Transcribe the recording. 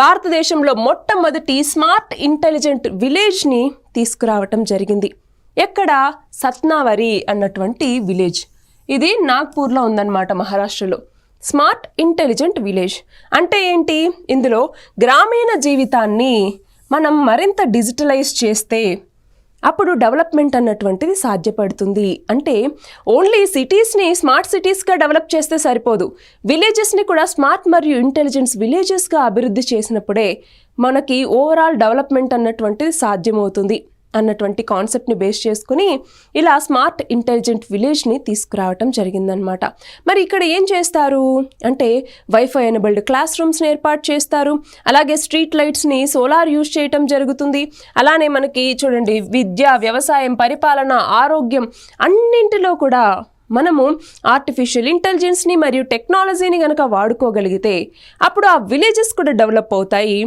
భారతదేశంలో మొట్టమొదటి smart intelligent విలేజ్ని తీసుకురావటం జరిగింది. ఎక్కడ? సత్నావరి అన్నటువంటి విలేజ్. ఇది నాగ్పూర్లో ఉందన్నమాట మహారాష్ట్రలో. Smart intelligent village. అంటే ఏంటి? ఇందులో గ్రామీణ జీవితాన్ని మనం మరింత డిజిటలైజ్ చేస్తే అప్పుడు డెవలప్మెంట్ అన్నటువంటిది సాధ్యపడుతుంది. అంటే ఓన్లీ సిటీస్ని స్మార్ట్ సిటీస్గా డెవలప్ చేస్తే సరిపోదు. విలేజెస్ని కూడా స్మార్ట్ మరియు ఇంటెలిజెన్స్ విలేజెస్గా అభివృద్ధి చేసినప్పుడే మనకి ఓవరాల్ డెవలప్మెంట్ అన్నటువంటిది సాధ్యమవుతుంది. అన్నటువంటి కాన్సెప్ట్ని బేస్ చేసుకుని ఇలా స్మార్ట్ ఇంటెలిజెంట్ విలేజ్ని తీసుకురావటం జరిగిందనమాట మరి ఇక్కడ ఏం చేస్తారు? అంటే వైఫై ఎనబుల్డ్ క్లాస్ రూమ్స్ని ఏర్పాటు చేస్తారు. అలాగే స్ట్రీట్ లైట్స్ని సోలార్ యూజ్ చేయటం జరుగుతుంది. అలానే మనకి చూడండి విద్య వ్యవసాయం పరిపాలన ఆరోగ్యం అన్నింటిలో కూడా మనము ఆర్టిఫిషియల్ ఇంటెలిజెన్స్ని మరియు టెక్నాలజీని కనుక వాడుకోగలిగితే అప్పుడు ఆ విలేజెస్ కూడా డెవలప్ అవుతాయి.